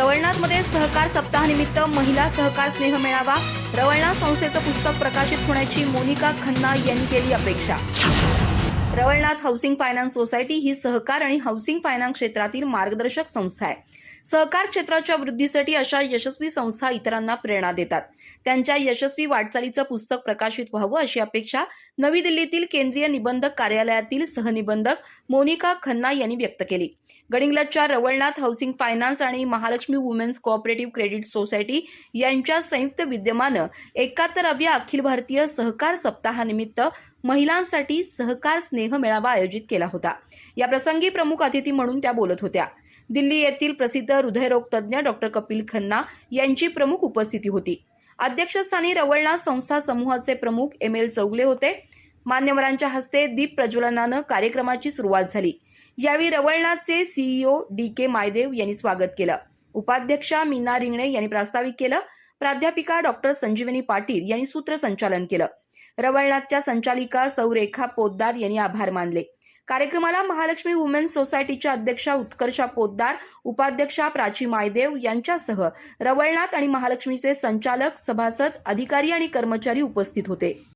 रवळनाथमध्ये सहकार सप्ताहानिमित्त महिला सहकार स्नेह मेळावा. रवळनाथ संस्थेचं पुस्तक प्रकाशित होण्याची मोनिका खन्ना यांनी केली अपेक्षा. रवळनाथ हाऊसिंग फायनान्स सोसायटी ही सहकार आणि हाऊसिंग फायनान्स क्षेत्रातील मार्गदर्शक संस्था आहे. सहकार क्षेत्राच्या वृद्धीसाठी अशा यशस्वी संस्था इतरांना प्रेरणा देतात. त्यांच्या यशस्वी वाटचालीचं पुस्तक प्रकाशित व्हावं अशी अपेक्षा नवी दिल्लीतील केंद्रीय निबंधक कार्यालयातील सहनिबंधक मोनिका खन्ना यांनी व्यक्त केली. गडिंग्लजच्या रवळनाथ हाऊसिंग फायनान्स आणि Mahalakshmi women's cooperative credit society यांच्या संयुक्त विद्यमानं एकाहत्तराव्या अखिल भारतीय सहकार सप्ताहानिमित्त महिलांसाठी सहकार स्नेह मेळावा आयोजित केला होता. या प्रसंगी प्रमुख अतिथी म्हणून त्या बोलत होत्या. दिल्ली येथील प्रसिद्ध हृदयरोग तज्ज्ञ डॉक्टर कपिल खन्ना यांची प्रमुख उपस्थिती होती. अध्यक्षस्थानी रवळनाथ संस्था समूहाचे प्रमुख एम एल चौगले होते. मान्यवरांच्या हस्ते दीप प्रज्वलनानं कार्यक्रमाची सुरुवात झाली. यावेळी रवळनाथचे सीईओ डी के मायदेव यांनी स्वागत केलं. उपाध्यक्षा मीना रिंगणे यांनी प्रास्ताविक केलं. प्राध्यापिका डॉक्टर संजीवनी पाटील यांनी सूत्रसंचालन केलं. रवळनाथच्या संचालिका सौ रेखा पोद्दार यांनी आभार मानले. कार्यक्रमाला महालक्ष्मी वुमेन सोसायटीच्या अध्यक्षा उत्कर्षा पोद्दार उपाध्यक्षा प्राची मायदेव यांच्यासह रवळनाथ आणि महालक्ष्मीचे संचालक सभासद अधिकारी आणि कर्मचारी उपस्थित होते.